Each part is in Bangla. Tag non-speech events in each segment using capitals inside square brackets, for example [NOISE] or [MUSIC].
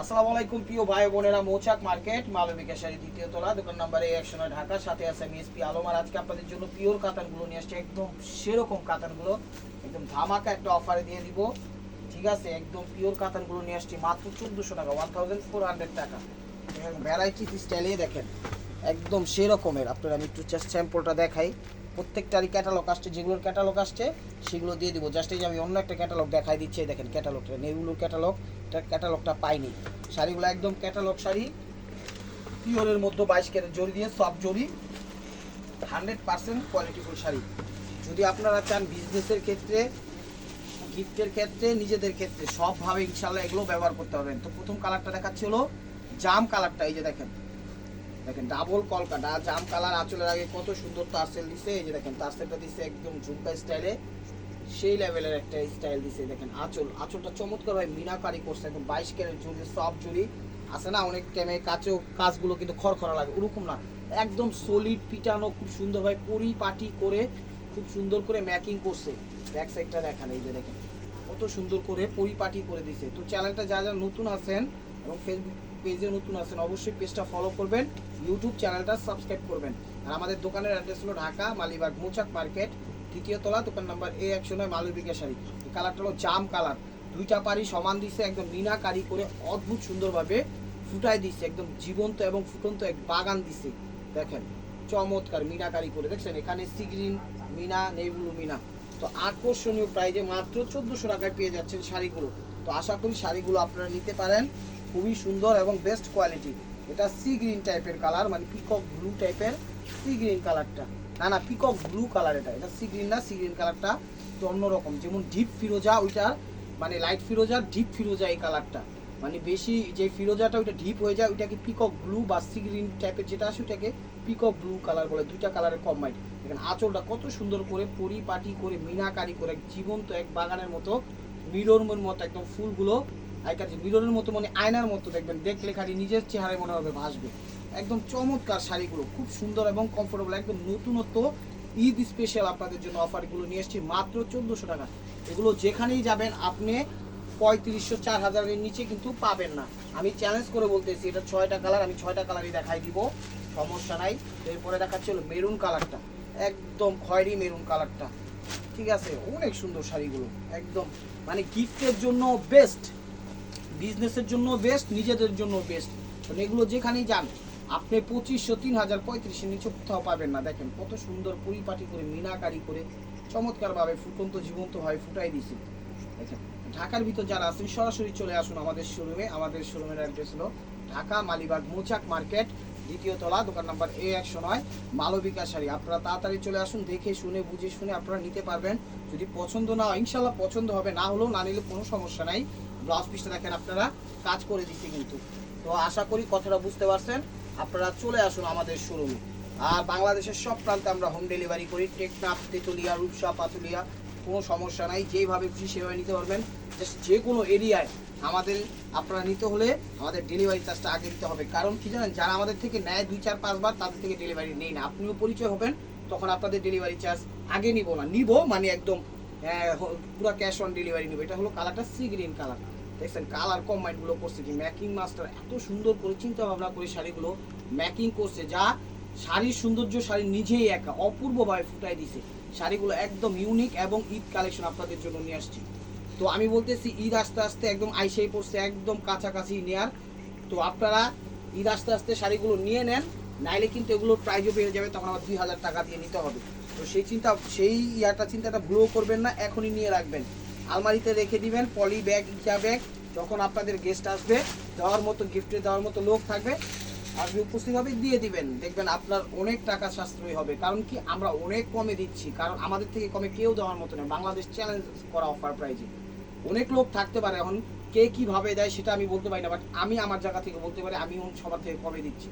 আসসালামু আলাইকুম, প্রিয় ভাই বোনেরা, মৌচাক মার্কেট মালবিকা শাড়ি দ্বিতীয় তলা, দোকান নাম্বার এই একশো নয়, ঢাকা, সাথে আছে আমি এসপি আলম। আর আজকে আপনাদের জন্য পিওর কাতানগুলো নিয়ে আসছে, একদম সেরকম কাতানগুলো, একদম ধামাকা একটা অফারে দিয়ে দিব। ঠিক আছে, একদম পিওর কাতানগুলো নিয়ে আসছি, মাত্র চোদ্দোশো টাকা ওয়ান থাউজেন্ড ফোর হান্ড্রেড টাকা। ভ্যারাইটি স্টাইলে দেখেন, একদম সেরকমের। আপনার আমি একটু জাস্ট স্যাম্পলটা দেখাই। প্রত্যেকটারই ক্যাটালগ আসছে যেগুলোর ক্যাটালগ আসছে, সেগুলো দিয়ে দিব। জাস্ট এই যে আমি অন্য একটা ক্যাটালগ দেখাই দিচ্ছি দেখেন ক্যাটালগটা নেগুলোর ক্যাটালগ এটার ক্যাটালগটা পাইনি। শাড়িগুলো একদম ক্যাটালগ শাড়ি, পিওরের মধ্যে বাইশ ক্যারেট জড়ি দিয়ে, সব জড়ি হান্ড্রেড পার্সেন্ট কোয়ালিটিফুল শাড়ি। যদি আপনারা চান বিজনেসের ক্ষেত্রে গিফটের ক্ষেত্রে, নিজেদের ক্ষেত্রে, সবভাবে ইনশাল্লাহ এগুলো ব্যবহার করতে পারবেন। তো প্রথম কালারটা দেখাচ্ছি হলো, জাম কালারটা এই যে দেখেন। দেখেন ডাবল কলকাটা জাম কালার আঁচলের আগে কত সুন্দর তারসেল দিছে, এই যে দেখেন তারসেলটা দিছে একদম ঝুমকা স্টাইলে সেই লেভেলের একটা স্টাইল দিছে, দেখেন, আঁচল। আঁচলটা চমৎকার ভাবে মিনাকারি করছে, একদম বাইশ ক্যারেট জুড়ি সব জুড়ি আছে না, অনেক টাইমে কাছেও কাজগুলো কিন্তু খড়খড়া লাগে, ওরকম না। একদম সলিড পিটানো, খুব সুন্দরভাবে পরিপাটি করে খুব সুন্দর করে ম্যাকিং করছে। ব্যাক সাইডটা দেখান, এই যে দেখেন, কত সুন্দর করে পরিপাটি করে দিছে। তো চ্যানেলটা যা যা নতুন আছেন, এবং ফেসবুক পেজে নতুন আছেন, অবশ্যই পেজটা ফলো করবেন ইউটিউব চ্যানেলটা সাবস্ক্রাইব করবেন। আর আমাদের দোকানের অ্যাড্রেস হলো ঢাকা, মালিবাগ, মোচাক মার্কেট, তৃতীয় তলা, দোকান নাম্বার এ একশো নয় মালবিকা শাড়ি কালারটা হলো জাম কালার। দুইটা পারি সমান দিছে, একদম মিনা কারি অদ্ভুত সুন্দরভাবে ফুটাই দিছে, একদম জীবন্ত এবং ফুটন্ত এক বাগান দিছে। দেখেন, চমৎকার মিনাকারি করে, দেখছেন? এখানে সিগ্রিন মিনা নেইবুলু মিনা। তো আকর্ষণীয় প্রাইজে মাত্র চোদ্দোশো টাকায় পেয়ে যাচ্ছেন শাড়িগুলো। তো আশা করি শাড়িগুলো আপনারা নিতে পারেন। খুবই সুন্দর এবং বেস্ট কোয়ালিটি এটা সি গ্রিন টাইপের কালার মানে পিকক ব্লু টাইপের সি গ্রিন কালারটা না না পিকক ব্লু কালার এটা। এটা সি গ্রিন না সি গ্রিন কালারটা তো অন্যরকম। যেমন ডিপ ফিরোজা, ওইটা মানে লাইট ফিরোজা ডিপ ফিরোজা এই কালারটা মানে বেশি যে ফিরোজাটা, ওইটা ডিপ হয়ে যায়, ওইটাকে পিকক ব্লু বা সি গ্রিন টাইপের যেটা আসে ওইটাকে পিকক ব্লু কালার বলে। দুইটা কালারের কম্বাইন্ড দেখেন, আঁচলটা কত সুন্দর করে পরিপাটি করে, মিনাকারি করে, জীবন্ত এক বাগানের মতো মিররের মতো একদম ফুলগুলো আগেকার যে মতো মানে আয়নার মতো দেখবেন, দেখলে খালি নিজের চেহারায় মনে হবে ভাসবে। একদম চমৎকার শাড়িগুলো, খুব সুন্দর এবং কমফোর্টেবল একদম নতুনত্ব। ঈদ স্পেশাল আপনাদের জন্য অফারগুলো নিয়ে এসেছি, মাত্র চোদ্দোশো টাকা। এগুলো যেখানেই যাবেন, আপনি পঁয়ত্রিশশো, চার হাজারের নিচে কিন্তু পাবেন না। আমি চ্যালেঞ্জ করে বলতেছি, এটা ছয়টা কালার আমি ছয়টা কালারই দেখাই দিব। সমস্যা নাই। এরপরে দেখাচ্ছি হলো মেরুন কালারটা একদম খয়েরি মেরুন কালারটা ঠিক আছে? অনেক সুন্দর শাড়িগুলো। একদম মানে গিফটের জন্য বেস্ট বিজনেসের জন্য বেস্ট নিজেদের জন্য বেস্ট কারণ এগুলো যেখানেই যান, আপনি পঁচিশশো তিন হাজার পঁয়ত্রিশের নিচে কোথাও পাবেন না। দেখেন, কত সুন্দর পরিপাটি করে, মিনাকারি করে, চমৎকারভাবে ফুটন্ত জীবন্তভাবে ফুটাই দিয়েছে। দেখেন ঢাকার ভিতর যারা আছেন, সরাসরি চলে আসুন আমাদের শোরুমে আমাদের শোরুমের অ্যাড্রেস হলো ঢাকা মালিবাগ মোচাক মার্কেট, দ্বিতীয় তলা, দোকান নাম্বার এ একশো নয়, মালবিকা শাড়ি। আপনারা তাড়াতাড়ি চলে আসুন, দেখে শুনে, বুঝে শুনে আপনারা নিতে পারবেন। যদি পছন্দ না ইনশাল্লাহ পছন্দ হবে, না হলেও না নিলে কোনো সমস্যা নাই। ব্লাউজ পিসটা দেখেন আপনারা, কাজ করে দিচ্ছি কিন্তু। তো আশা করি কথাটা বুঝতে পারছেন। আপনারা চলে আসুন আমাদের শোরুমে আর বাংলাদেশের সব প্রান্তে আমরা হোম ডেলিভারি করি। টেকনাফ, তেতুলিয়া, রূপসা পাতুলিয়া কোনো সমস্যা নাই। যেইভাবে খুশি সেভাবে নিতে পারবেন। জাস্ট যে কোনো এরিয়ায় আমাদের, আপনারা নিতে হলে আমাদের ডেলিভারি চার্জটা আগে দিতে হবে। কারণ কি জানেন, যারা আমাদের থেকে নেয় দুই, চার পাঁচবার তাদের থেকে ডেলিভারি নেই না। আপনিও পরিচয় হবেন, তখন আপনাদের ডেলিভারি চার্জ আগে নিব না। নিব মানে একদম পুরো ক্যাশ অন ডেলিভারি নিব। এটা হলো কালারটা সি গ্রিন কালার দেখছেন কালার কম্বাইনগুলো করছে কি ম্যাকিং মাস্টার এত সুন্দর করে চিন্তা ভাবনা করে শাড়িগুলো ম্যাকিং করছে, যা শাড়ির সৌন্দর্য শাড়ি নিজেই একা, অপূর্বভাবে ফুটাই দিছে। শাড়িগুলো একদম ইউনিক এবং ঈদ কালেকশন আপনাদের জন্য নিয়ে আসছি। তো আমি বলতেছি, ঈদ আস্তে আস্তে একদম আইসেই পড়ছে, একদম কাছাকাছি নেয়ার। তো আপনারা ঈদ আস্তে আস্তে শাড়িগুলো নিয়ে নেন, নাইলে কিন্তু এগুলোর প্রাইজও বেড়ে যাবে, তখন আবার দুই হাজার টাকা দিয়ে নিতে হবে। তো সেই চিন্তা, সেই ইয়াটা, চিন্তাটা ভুলও করবেন না, এখনই নিয়ে রাখবেন। আলমারিতে রেখে দিবেন, পলি ব্যাগ, ইটা ব্যাগ, যখন আপনাদের গেস্ট আসবে, দেওয়ার মতো গিফটে দেওয়ার মতো লোক থাকবে, আপনি উপস্থিত হবে, দিয়ে দিবেন। দেখবেন আপনার অনেক টাকা সাশ্রয় হবে, কারণ কি আমরা অনেক কমে দিচ্ছি, কারণ আমাদের থেকে কমে কেউ দেওয়ার মতো নয় বাংলাদেশ চ্যালেঞ্জ করা অফার প্রাইজে অনেক লোক থাকতে পারে এখন, কে কীভাবে দেয় সেটা আমি বলতে পারি না বাট আমি আমার জায়গা থেকে বলতে পারি, আমি সবার থেকে কমে দিচ্ছি।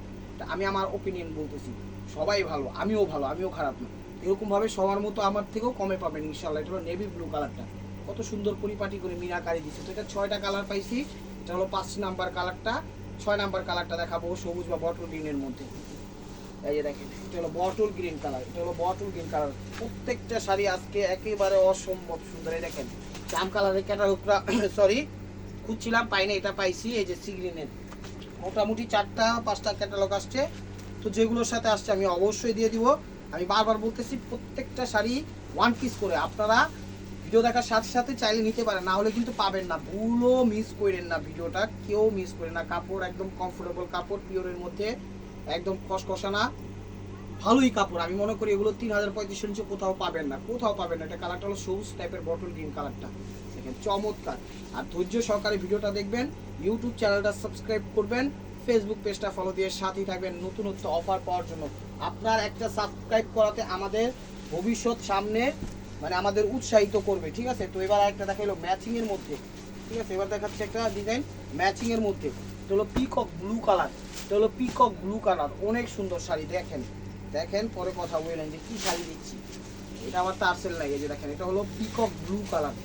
আমি আমার ওপিনিয়ন বলতেছি, সবাই ভালো, আমিও ভালো, আমিও খারাপ না। এরকমভাবে সবার মতো আমার থেকেও কমে পাবেন ইনশাল্লাহ এটা হলো নেভি ব্লু কালারটা কত সুন্দর পরিপাটি করে মিনাকারি দিচ্ছে তো এটা ছয়টা কালার পাইছি, এটা হলো পাঁচ নাম্বার কালারটা ছয় নাম্বার কালারটা দেখাবো সবুজ বা বটল গ্রিনের মধ্যে। এই যে দেখেন, এটা হলো বটল গ্রিন কালার এটা হলো বটল গ্রিন কালার প্রত্যেকটা শাড়ি আজকে একেবারে অসম্ভব সুন্দর। এই দেখেন, জাম কালারের ক্যাটালগটা সরি খুঁজছিলাম পাইনি এটা পাইছি, এই যে সি গ্রিনের মোটামুটি চারটা, পাঁচটা ক্যাটালগ আসছে। তো যেগুলোর সাথে আসছে আমি অবশ্যই দিয়ে দিব। আমি বারবার বলতেছি, প্রত্যেকটা শাড়ি ওয়ান পিস করে। আপনারা ভিডিও দেখার সাথে সাথে চাইলে নিতে পারেন, না হলে কিন্তু পাবেন না। ভুলও মিস করেন না ভিডিওটা, কেউ মিস করেন না। কাপড় একদম কমফোর্টেবল কাপড় পিওরের মধ্যে একদম খসখসা না ভালোই কাপড়। আমি মনে করি এগুলো তিন হাজার পঁয়ত্রিশ নিচে কোথাও পাবেন না, কোথাও পাবেন না। এটা কালারটা হলো সবুজ টাইপের বটল গ্রিন কালারটা দেখেন, চমৎকার। আর ধৈর্য সহকারে ভিডিওটা দেখবেন ইউটিউব চ্যানেলটা সাবস্ক্রাইব করবেন ফেসবুক পেজটা ফলো দিয়ে সাথেই থাকবেন নতুনত্ব অফার পাওয়ার জন্য। আপনার একটা সাবস্ক্রাইব করাতে আমাদের ভবিষ্যৎ সামনে মানে আমাদের উৎসাহিত করবে, ঠিক আছে? তো এবার একটা দেখাইলো ম্যাচিং এর মধ্যে, ঠিক আছে? এবার দেখাচ্ছে একটা ডিজাইন ম্যাচিং এর মধ্যে। তো হলো পিকক ব্লু কালার এটা হলো পিকক ব্লু কালার অনেক সুন্দর শাড়ি, দেখেন দেখেন, পরে কথা বললেন যে কি শাড়ি দিচ্ছি। এটা আমার টার্সেল লাগে যে দেখেন, এটা হলো peacock blue colour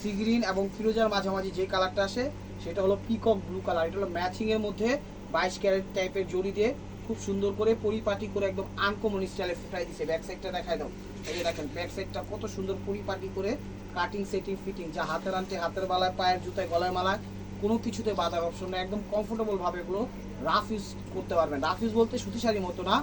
sea green এবং ফিরোজার মাঝামাঝি যে কালারটা আসে, সেটা হলো পিকক ব্লু কালার এটা হলো ম্যাচিং এর মধ্যে বাইশ ক্যারেট টাইপের জড়ি দিয়ে খুব সুন্দর করে পরিপাটি করে একদম আনকমন স্টাইলে ফুটাই দিছে। ব্যাক সাইডটা দেখাই দাও। এই দেখেন ব্যাক সাইডটা কত সুন্দর পরিপাটি করে কাটিং সেটিং ফিটিং যা হাতের আনতে হাতের বালায়, পায়ের জুতায়, গলায় মালায়, কোনো কিছুতে বাধার অপশন নেই। একদম কমফোর্টেবল ভাবে এগুলো রাফ ইউজ করতে পারবেন। রাফ ইউজ বলতে সুতি শাড়ির মতো না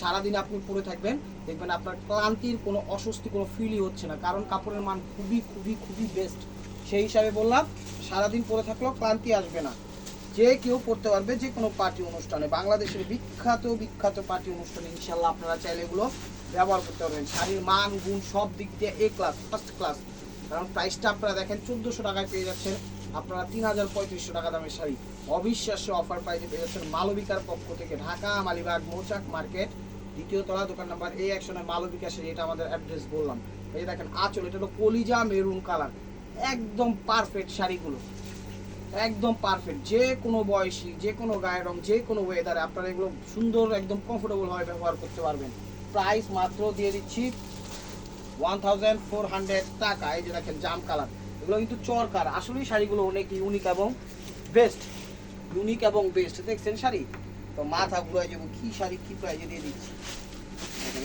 সারাদিন আপনি পরে থাকবেন, দেখবেন আপনার ক্লান্তির কোনো অস্বস্তি, কোনো ফিলই হচ্ছে না। কারণ কাপড়ের মান খুবই খুবই খুবই বেস্ট সেই হিসাবে বললাম, সারাদিন পরে থাকলেও ক্লান্তি আসবে না। যে কেউ পড়তে পারবে যে কোনো পার্টি অনুষ্ঠানে। বাংলাদেশের বিখ্যাত বিখ্যাত পার্টি অনুষ্ঠানে ইনশাল্লাহ আপনারা চাইলে এগুলো ব্যবহার করতে পারবেন। শাড়ির মান, গুণ সব দিক দিয়ে এ ক্লাস ফার্স্ট ক্লাস কারণ প্রাইসটা আপনারা দেখেন, চোদ্দোশো টাকায় পেয়ে যাচ্ছেন। আপনারা তিন হাজার পঁয়ত্রিশশো টাকা দামের শাড়ি। অবিশ্বাস্য অফার প্রাইসে পেয়ে যাচ্ছেন মালবিকার পক্ষ থেকে ঢাকা মালিবাগ মৌচাক মার্কেট। দ্বিতীয় তলা, দোকান নাম্বার এই একশনে মালবিকা শাড়ি। এটা আমাদের অ্যাড্রেস বললাম। এই দেখেন, আঁচল, এটা হলো কলিজা মেরুন কালার। একদম পারফেক্ট শাড়িগুলো। একদম পারফেক্ট যে কোনো বয়সী, যে কোনো গায়ের রং, যে কোনো ওয়েদারে আপনারা এগুলো সুন্দর, একদম কমফোর্টেবল ভাবে ব্যবহার করতে পারবেন। প্রাইস মাত্র দিয়ে দিচ্ছি ওয়ান থাউজেন্ড ফোর হান্ড্রেড টাকা। এই যে দেখেন, জাম কালার। এগুলো কিন্তু চরকার আসলেই শাড়িগুলো অনেক ইউনিক এবং বেস্ট ইউনিক এবং বেস্ট দেখছেন শাড়ি? তো মাথা ঘুরে যাব কি শাড়ি, কী প্রাইজে দিয়ে দিচ্ছি?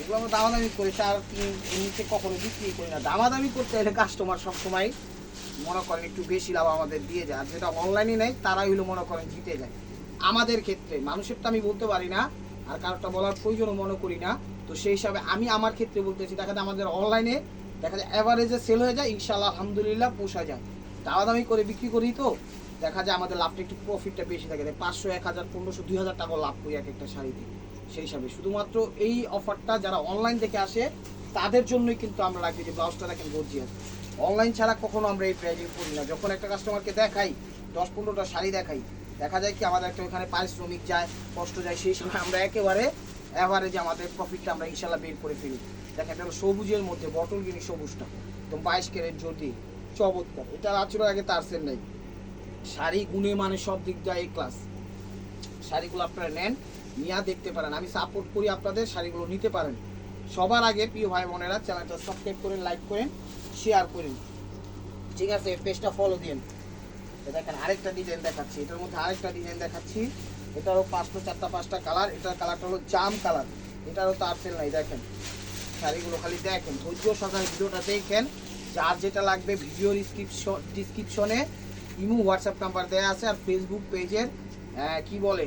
এগুলো আমরা দামাদামি করে চার তিন এর নিচে কখনো বিক্রি করি না। দামাদামি করতে হলে কাস্টমার সবসময় মনে করেন একটু বেশি লাভ আমাদের দিয়ে যায়। আর যেটা অনলাইনে নেয় তারাই হলো মনে করেন জিতে যায়। আমাদের ক্ষেত্রে মানুষেরটা আমি বলতে পারি না, আর কারোরটা বলার প্রয়োজনও মনে করি না। তো সেই হিসাবে আমি আমার ক্ষেত্রে বলতেছি, দেখা যায় আমাদের অনলাইনে দেখা যায় অ্যাভারেজে সেল হয়ে যায় ইনশাল্লাহ আলহামদুলিল্লাহ পোষা যায়। দামাদামি করে বিক্রি করি তো, দেখা যায় আমাদের লাভটা একটু প্রফিটটা বেশি থাকে পাঁচশো, এক হাজার, পনেরোশো, দুই হাজার টাকা লাভ করি এক একটা শাড়িতে, সেই হিসাবে। শুধুমাত্র এই অফারটা যারা অনলাইন থেকে আসে, তাদের জন্যই কিন্তু আমরা রাখি যে ব্লাউজটা দেখেন গর্জিয়াস অনলাইন ছাড়া কখনো আমরা এই প্রাইজিং করি না। যখন একটা কাস্টমারকে দেখাই, দশ, পনেরোটা শাড়ি দেখাই, দেখা যায় কি আমাদের একটা ওখানে পারিশ্রমিক যায়, কষ্ট যায়, সেই সময় আমরা একেবারে অ্যাভারেজে আমাদের প্রফিটটা আমরা ইনশাল্লাহ বের করে ফেলি। এটা হলো সবুজের মধ্যে বটল গিনি সবুজটা তো বাইশ ক্যারেট যদি, চমৎকার। এটা আচরণ আগে তার সেল নাই। শাড়ি গুণে মানে সব দিক দিয়ে এই ক্লাস শাড়িগুলো আপনারা নেন, নিয়ে দেখতে পারেন। আমি সাপোর্ট করি আপনাদের, শাড়িগুলো নিতে পারেন। সবার আগে প্রিয় ভাই বোনেরা চ্যানেলটা সাবস্ক্রাইব করেন লাইক করেন শেয়ার করেন। ঠিক আছে পেজটা ফলো দিন দেখেন, আরেকটা ডিজাইন দেখাচ্ছি। এটার মধ্যে আরেকটা ডিজাইন দেখাচ্ছি। এটারও পাঁচটা, চারটা, পাঁচটা কালার এটার কালারটা হলো জাম কালার এটারও তার সেল নাই, দেখেন। শাড়িগুলো খালি দেখেন, ধৈর্য সহকারে ভিডিওটা দেখেন। যার যেটা লাগবে ভিডিও ডিসক্রিপশন ডিসক্রিপশনে ইমু হোয়াটসঅ্যাপ নাম্বার দেওয়া আছে আর ফেসবুক পেজের কি বলে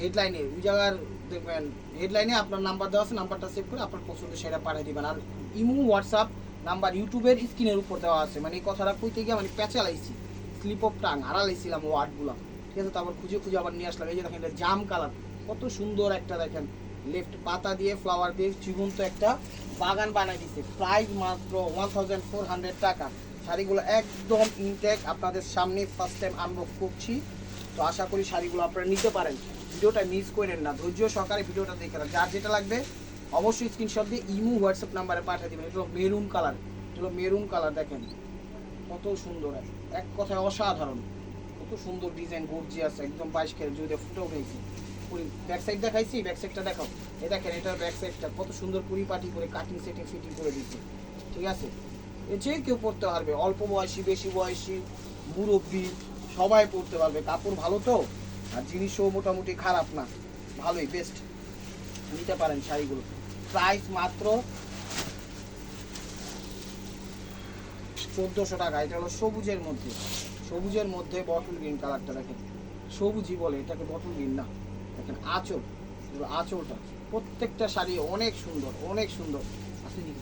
হেডলাইনে ওই জায়গার, দেখবেন হেডলাইনে আপনার নাম্বার দেওয়া আছে নাম্বারটা সেভ করে আপনার পছন্দের সেটা পাঠিয়ে দিবেন। আর ইমু হোয়াটসঅ্যাপ নাম্বার ইউটিউবের স্ক্রিনের উপর দেওয়া আছে। মানে এই কথাটা কইতে গিয়ে মানে পেঁচালাইছি স্লিপ অফ টাং হারালাইছিলাম ওয়ার্ডগুলো ঠিক আছে তারপর খুঁজে খুঁজে আবার নিয়ে আসলাম। এই যে দেখেন, এটা জাম কালার। কত সুন্দর একটা দেখেন। লেফট পাতা দিয়ে ফ্লাওয়ার দিয়ে জীবন্ত একটা বাগান বানাই দিচ্ছে প্রাইস মাত্র ওয়ান থাউজেন্ড ফোর হান্ড্রেড টাকা। শাড়িগুলো একদম ইনটেক আপনাদের সামনে ফার্স্ট টাইম আনবক্স করছি। তো আশা করি শাড়িগুলো আপনারা নিতে পারেন। ভিডিওটা মিস করেন না। ধৈর্য সহকারে ভিডিওটা দেখে নেন। যার যেটা লাগবে, অবশ্যই স্ক্রিনশট দিয়ে ইমু হোয়াটসঅ্যাপ নাম্বারে পাঠিয়ে দেবেন। এটা মেরুন কালার এটা মেরুন কালার দেখেন। কত সুন্দর। এক কথায় অসাধারণ। কত সুন্দর ডিজাইন গর্জিয়াস একদম বাইশ ক্যারেট যদি ফুটে উঠেছি ব্যাক সাইড দেখাইছি ব্যাক সাইডটা দেখাও। এই দেখেন, এটার ব্যাক সাইডটা কত সুন্দর পরিপাটি করে কাটিং সেটিং ফিটিং করে দিচ্ছে ঠিক আছে? এ যে কেউ পড়তে পারবে, অল্প বয়সী, বেশি বয়সী, মুরব্বী, সবাই পড়তে পারবে। কাপড় ভালো তো? আর জিনিসও মোটামুটি খারাপ না। ভালোই বেস্ট নিতে পারেন শাড়িগুলো। প্রাইস মাত্র চোদ্দোশো টাকা। এটা হলো সবুজের মধ্যে। সবুজের মধ্যে বটল গ্রিন কালারটা দেখেন। সবুজই বলে, এটাকে বটল গ্রিন না। দেখেন, আঁচল আঁচলটা। প্রত্যেকটা শাড়ি অনেক সুন্দর অনেক সুন্দর। আসেনি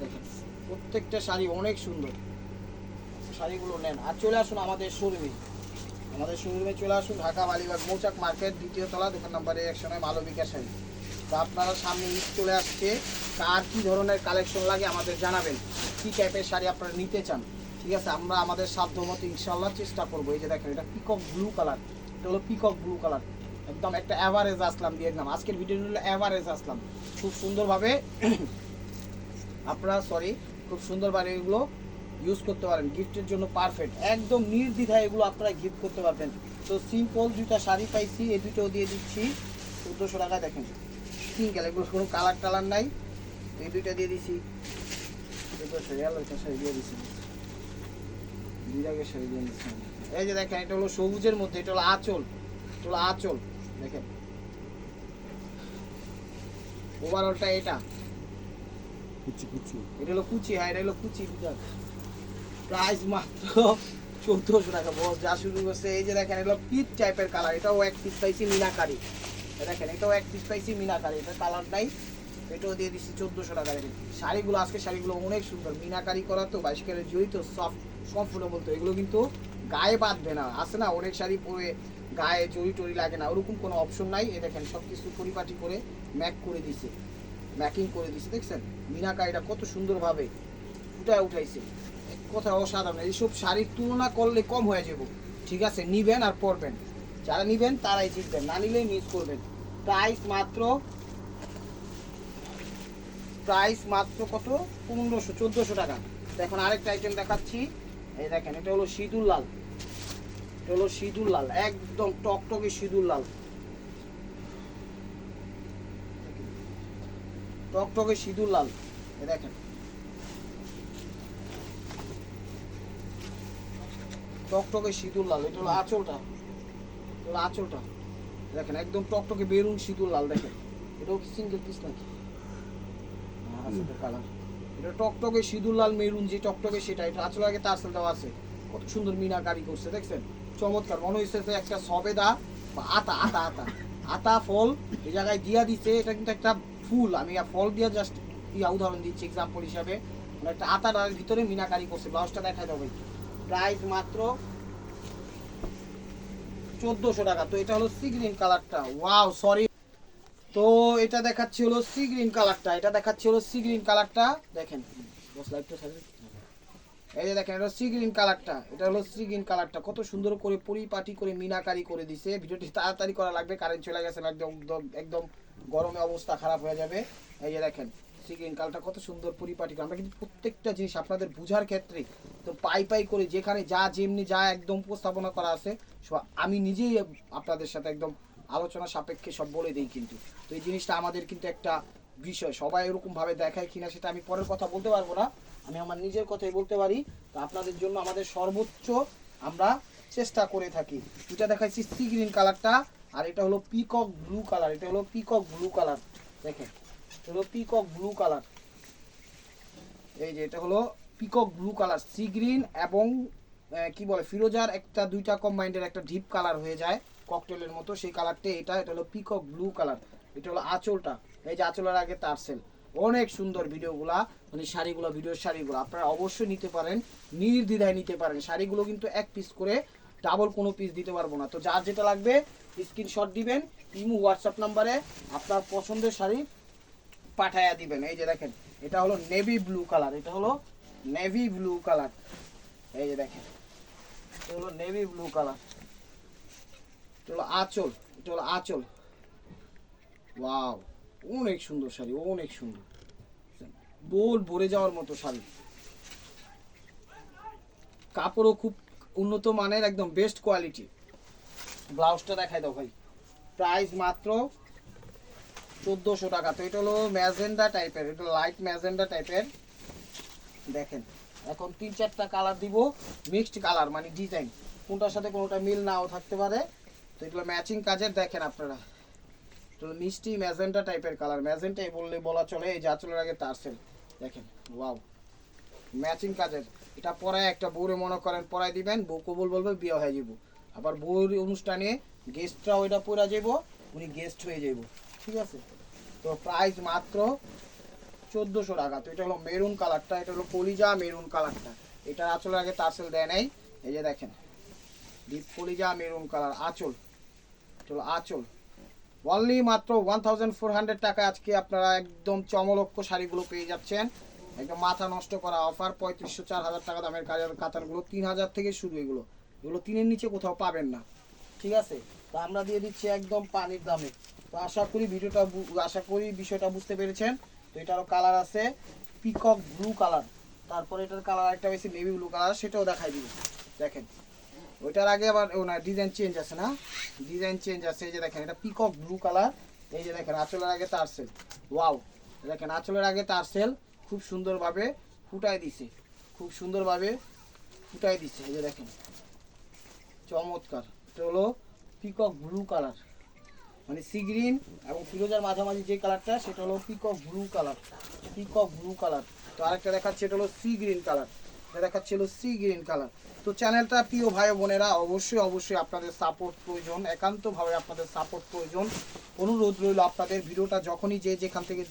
দেখেন, প্রত্যেকটা শাড়ি অনেক সুন্দর। শাড়িগুলো নেন। আর চলে আসুন আমাদের শোরুমে আমাদের শোরুমে চলে আসুন, ঢাকা বালিবাগ মৌচাক মার্কেট, দ্বিতীয় তলা, দোকান নাম্বারে একশো নয় মালবিকা শাড়ি তো আপনারা সামনে চলে আসছে। কার কী ধরনের কালেকশন লাগে আমাদের জানাবেন। কী টাইপের শাড়ি আপনারা নিতে চান? ঠিক আছে, আমরা আমাদের সাধ্য মতো ইনশাল্লাহ চেষ্টা করব। এই যে দেখেন, এটা পিকক ব্লু কালার এটা হলো পিকক ব্লু কালার একদম একটা অ্যাভারেজ আসলাম দিয়ে একদম আজকের ভিডিও হলো অ্যাভারেজ আসলাম। খুব সুন্দরভাবে [COUGHS] আপনারা সরি খুব সুন্দরভাবে এগুলো ইউজ করতে পারেন। গিফটের জন্য পারফেক্ট একদম নির্দ্বিধায় এগুলো আপনারা গিফট করতে পারবেন। তো সিম্পল দুইটা শাড়ি পাইছি, এই দুটো দিয়ে দিচ্ছি। চোদ্দোশো টাকায় দেখেন সিঙ্গেল এগুলো কোনো কালার টালার নাই। এই দুইটা দিয়ে দিছি। চোদ্দোশো রিয়াল শাড়ি দিয়ে দিচ্ছি এই যে দেখেন এটা হলো সবুজের মধ্যে এটা হলো আঁচল এটা হলো আঁচল দেখেন। ওভারঅলটা এটা। কুচি কুচি। এটা হলো কুচি হ্যাঁ এটা হলো কুচি প্রাইস মাত্র চোদ্দোশো টাকা বস যা শুরু করছে এই যে দেখেন এগুলো পিচ টাইপের কালার এটাও এক পিস পাইছি মিনাকারি। দেখেন এটাও এক পিস পাইছি মিনাকারি এটা কালার নাই। এটাও দিয়ে দিচ্ছি চোদ্দোশো টাকা রেখে শাড়িগুলো আজকে শাড়িগুলো অনেক সুন্দর। মিনাকারি করা তো, বাইশ ক্যারেট জড়িত সফট কমফোর্টেবল তো। এগুলো কিন্তু গায়ে বাঁধবে না। আসে না, অনেক শাড়ি পরে গায়ে জড়ি টড়ি লাগে না। ওরকম কোনো অপশন নাই। এ দেখেন সব কিছু পরিপাটি করে ম্যাক করে দিছে। ম্যাকিং করে দিছে, দেখছেন? মিনাকারিটা কত সুন্দরভাবে উঠায় উঠাইছে। এক কথা অসাধারণ। এইসব শাড়ির তুলনা করলে কম হয়ে যাব। ঠিক আছে, নিবেন আর পরবেন। যারা নিবেন, তারাই জিতবেন। না নিলেই মিস করবেন। প্রাইস মাত্র প্রাইস মাত্র কত? পনেরোশো, চোদ্দোশো টাকা। এখন আরেকটা আইটেম দেখাচ্ছি। এই দেখেন, এটা হলো সিঁদুর লাল। এটা হলো সিঁদুর লাল, একদম টকটকে সিঁদুর লাল। টকটকে সিঁদুর লাল, এই দেখেন। টকটকে সিঁদুর লাল, এটা হলো আঁচলটা। এটা হলো আঁচলটা। দেখেন, একদম টকটকে বেরুন সিঁদুর লাল, দেখেন। এটাও সিঙ্গেল পিস নাকি? কালার এটা টকটকে মেরুন যে টকটকে সেটা, এটা আঁচল আগে আছে। কত সুন্দর মিনাকারি করছে, দেখছেন? চমৎকার। মনে হচ্ছে যে একটা সবেদা বা আতা আতা আতা। আতা, ফল এই জায়গায় দিয়া দিছে, এটা কিন্তু একটা ফুল। আমি ফল দিয়া জাস্ট ইয়া উদাহরণ দিচ্ছি এক্সাম্পল হিসাবে। মানে একটা আতা ডালের ভিতরে মিনাকারি করছে ব্লাউজটা দেখাই দেবে প্রাইস মাত্র চোদ্দোশো টাকা। তো এটা হলো সি গ্রিন কালারটা ওয়াও সরি তো এটা দেখাচ্ছি হলো সি গ্রিন কালারটা, এটা দেখাচ্ছি হলো সি গ্রিন কালারটা, দেখেন। এই যে দেখেন, এটা সি গ্রিন কালারটা, এটা হলো সি গ্রিন কালারটা। কত সুন্দর করে পরিপাটি করে মিনাকারি করে দিছে। ভিডিওটি তাড়াতাড়ি করা লাগবে, কারেন্ট চলে গেছে একদম, একদম- গরমে অবস্থা খারাপ হয়ে যাবে। এই যে দেখেন, সি গ্রিন কালারটা কত সুন্দর পরিপাটি। আমরা কিন্তু প্রত্যেকটা জিনিস আপনাদের বোঝার ক্ষেত্রে তো পাই পাই করে যেখানে যা, যেমনি যা একদম উপস্থাপনা করা আছে আমি নিজেই আপনাদের সাথে একদম আলোচনা সাপেক্ষে সব বলে দিই কিন্তু। তো এই জিনিসটা আমাদের কিন্তু একটা বিষয়। সবাই এরকম ভাবে দেখায় কিনা সেটা আমি পরের কথা বলতে পারব না। আমি আমার নিজের কথাই বলতে পারি। তো আপনাদের জন্য আমাদের সর্বোচ্চ আমরা চেষ্টা করে থাকি। এটা দেখাচ্ছি সি গ্রিন কালারটা আর এটা হলো পিকক ব্লু কালার এটা হলো পিকক ব্লু কালার দেখেন, এটা হলো পিকক ব্লু কালার এই যে, এটা হলো peacock blue colour sea green এবং কি বলে, ফিরোজার একটা, দুইটা কম্বাইন্ডের একটা ডিপ কালার হয়ে যায় ককটেলের মতো। সেই কালারটা এটা এটা হলো পিকক ব্লু কালার এটা হলো আঁচলটা। এই যে আঁচলের আগে তারসেল অনেক সুন্দর ভিডিওগুলা মানে শাড়িগুলো, ভিডিওর শাড়িগুলো। আপনারা অবশ্যই নিতে পারেন, নির্দ্বিধায় নিতে পারেন। শাড়িগুলো কিন্তু এক পিস করে ডাবল কোনো পিস দিতে পারব না। তো যার যেটা লাগবে স্ক্রিনশট দিবেন, ইমু হোয়াটসঅ্যাপ নাম্বারে আপনার পছন্দের শাড়ি পাঠায়া দিবেন। এই যে দেখেন, এটা হলো নেভি ব্লু কালার এটা হলো নেভি ব্লু কালার এই যে দেখেন। এটা হলো নেভি ব্লু কালার এটা হলো আঁচল, এটা হলো আঁচল। ওয়াও অনেক সুন্দর শাড়ি, অনেক সুন্দর। বোল ভরে যাওয়ার মতো শাড়ি। কাপড়ও খুব উন্নত মানের, একদম বেস্ট কোয়ালিটি ব্লাউজটা দেখাই দাও ভাই। প্রাইস মাত্র চোদ্দোশো টাকা। তো এটা হলো ম্যাজেন্ডা টাইপের এটা লাইট ম্যাজেন্ডা টাইপের দেখেন। এখন তিন চারটা কালার দিব মিক্সড কালার মানে ডিজাইন কোনটার সাথে কোনোটা মিল নাও থাকতে পারে। তো এগুলো ম্যাচিং কাজের দেখেন আপনারা। তো মিষ্টি ম্যাজেন্টা টাইপের কালার ম্যাজেন্টাই বললে বলা চলে, এই যে আঁচলের আগে তারসেল দেখেন ওয়াও ম্যাচিং কাজের। এটা পরায় একটা বউরে মনে করেন পরাই দিবেন, বউ কবুল বলবে, বিয়ে হয়ে যাব আবার বউর অনুষ্ঠানে গেস্টরাও এটা পরা যাব উনি গেস্ট হয়ে যাব ঠিক আছে? তো প্রাইস মাত্র চোদ্দোশো টাকা। তো এটা হলো মেরুন কালারটা, এটা হলো কলিজা মেরুন কালারটা। এটা আঁচলের আগে তারসেল দেয় নাই। এই যে দেখেন ডিপ কলিজা মেরুন কালার, আঁচল। হলো আঁচল। অনলি মাত্র ওয়ান থাউজেন্ড ফোর হান্ড্রেড টাকা আজকে আপনারা একদম চমলক্ষ শাড়িগুলো পেয়ে যাচ্ছেন। একদম মাথা নষ্ট করা অফার, পঁয়ত্রিশশো চার হাজার টাকা দামের কাজের কাতারগুলো তিন হাজার থেকে শুরু এগুলো। এগুলো তিনের নিচে কোথাও পাবেন না। ঠিক আছে? তো আমরা দিয়ে দিচ্ছি একদম পানির দামে। তো আশা করি ভিডিওটা আশা করি বিষয়টা বুঝতে পেরেছেন। তো এটারও কালার আছে পিকক ব্লু কালার তারপরে এটার কালার একটা বেশি নেভি ব্লু কালার সেটাও দেখাই দিব। দেখেন, ওইটার আগে আবার, ও না ডিজাইন চেঞ্জ আছে না? ডিজাইন চেঞ্জ আছে, এই যে দেখেন, এটা পিকক ব্লু কালার এই যে দেখেন, আঁচলের আগে তারসেল ওয়াও দেখেন, আঁচলের আগে তারসেল খুব সুন্দরভাবে ফুটাই দিছে। খুব সুন্দরভাবে ফুটাই দিচ্ছে এই যে দেখেন। চমৎকার। এটা হলো পিকক ব্লু কালার মানে সি গ্রিন এবং ফিরোজার মাঝামাঝি যে কালারটা সেটা হলো peacock blue colour peacock blue colour তো আরেকটা দেখাচ্ছে, এটা হলো সি গ্রিন কালার এটা দেখাচ্ছে হলো সি গ্রিন কালার তো চ্যানেলটা প্রিয় ভাই বোনেরা, অবশ্যই অবশ্যই আপনাদের সাপোর্ট প্রয়োজন, একান্তভাবে আপনাদের সাপোর্ট প্রয়োজন। অনুরোধ রইল আপনাদের, ভিডিওটা যখনই যে যেখান থেকে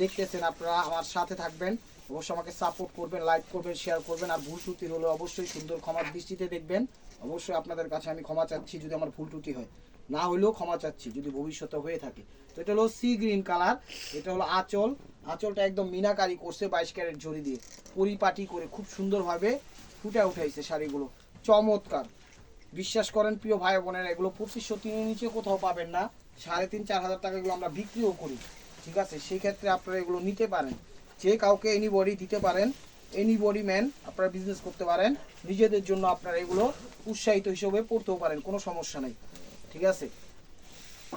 দেখতেছেন আপনারা আমার সাথে থাকবেন, অবশ্যই আমাকে সাপোর্ট করবেন লাইক করবেন শেয়ার করবেন, আর ভুল ত্রুটি হলে অবশ্যই সুন্দর ক্ষমার দৃষ্টিতে দেখবেন। অবশ্যই আপনাদের কাছে আমি ক্ষমা চাচ্ছি যদি আমার ভুল ত্রুটি হয়। না হলেও ক্ষমা চাচ্ছি, যদি ভবিষ্যতে হয়ে থাকে। তো এটা হলো সি গ্রিন কালার এটা হলো আঁচল। আঁচলটা একদম মিনাকারি করছে বাইশ ক্যারেট জড়ি দিয়ে। পরিপাটি করে খুব সুন্দরভাবে ফুটে উঠাইছে শাড়িগুলো। চমৎকার। বিশ্বাস করেন প্রিয় ভাই বোনেরা, এগুলো পঁচিশশো তিনের নিচে কোথাও পাবেন না। সাড়ে তিন, চার হাজার টাকা এগুলো আমরা বিক্রিও করি। ঠিক আছে? সেই ক্ষেত্রে আপনারা এগুলো নিতে পারেন। যে কাউকে এনিবডি দিতে পারেন এনিবডি ম্যান আপনারা বিজনেস করতে পারেন। নিজেদের জন্য আপনারা এগুলো উৎসাহিত হিসেবে পড়তেও পারেন, কোনো সমস্যা নেই। ঠিক আছে?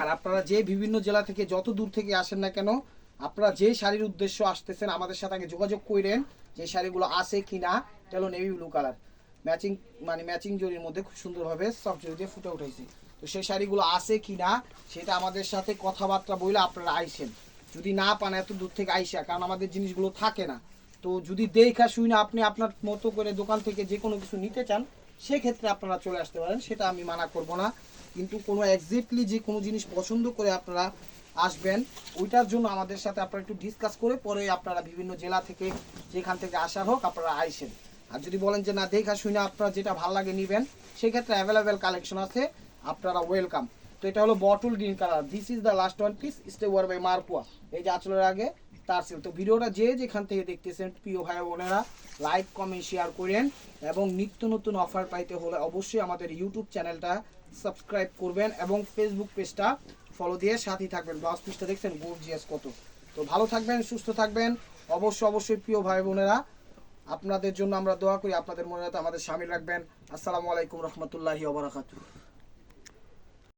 আর আপনারা যে বিভিন্ন জেলা থেকে যত দূর থেকে আসেন না কেন, আপনারা যে শাড়ির উদ্দেশ্য আসতেছেন, আমাদের সাথে আগে যোগাযোগ করেন যে শাড়িগুলো আছে কি না হলো নেভি ব্লু কালার ম্যাচিং মানে ম্যাচিং জরির মধ্যে খুব সুন্দরভাবে সব জরি দিয়ে ফুটে উঠেছে। তো সেই শাড়িগুলো আছে কি না সেটা আমাদের সাথে কথাবার্তা বলে আপনারা আইসেন। যদি না পান, এত দূর থেকে আইসা, কারণ আমাদের জিনিসগুলো থাকে না। তো যদি দেখা শুই না আপনি আপনার মতো করে দোকান থেকে যে কোনো কিছু নিতে চান, সেক্ষেত্রে আপনারা চলে আসতে পারেন, সেটা আমি মানা করব না। কিন্তু কোনো এক্স্যাক্টলি যে কোনো জিনিস পছন্দ করে আপনারা আসবেন, ওইটার জন্য আমাদের সাথে আপনারা একটু ডিসকাস করে পরে আপনারা বিভিন্ন জেলা থেকে যেখান থেকে আসার হোক আপনারা আইসেন। আর যদি বলেন যে, না, দেখা শুনে আপনারা যেটা ভালো লাগে নেবেন, সেক্ষেত্রে অ্যাভেলেবেল কালেকশন আছে, আপনারা ওয়েলকাম তো এটা হলো bottle green colour this is the last one piece stay war by মারপুয়া এই যে আচলের আগে, তার ছিল তো ভিডিওটা যে যেখান থেকে দেখতেছেন, প্রিয় ভাই বোনেরা লাইক কমেন্ট শেয়ার করেন এবং নিত্য নতুন অফার পাইতে হলে অবশ্যই আমাদের ইউটিউব চ্যানেলটা সাবস্ক্রাইব করবেন এবং ফেসবুক পেজটা ফলো দিয়ে সাথেই থাকবেন। ব্লাউজ পিসটা দেখছেন? গোর্জিয়াস কত? তো ভালো থাকবেন, সুস্থ থাকবেন। অবশ্যই অবশ্যই প্রিয় ভাই বোনেরা, আপনাদের জন্য আমরা দোয়া করি, আপনাদের মনে আমাদের সামিল রাখবেন। আসসালামু আলাইকুম রহমতুল্লাহি ওবরাকাতুহ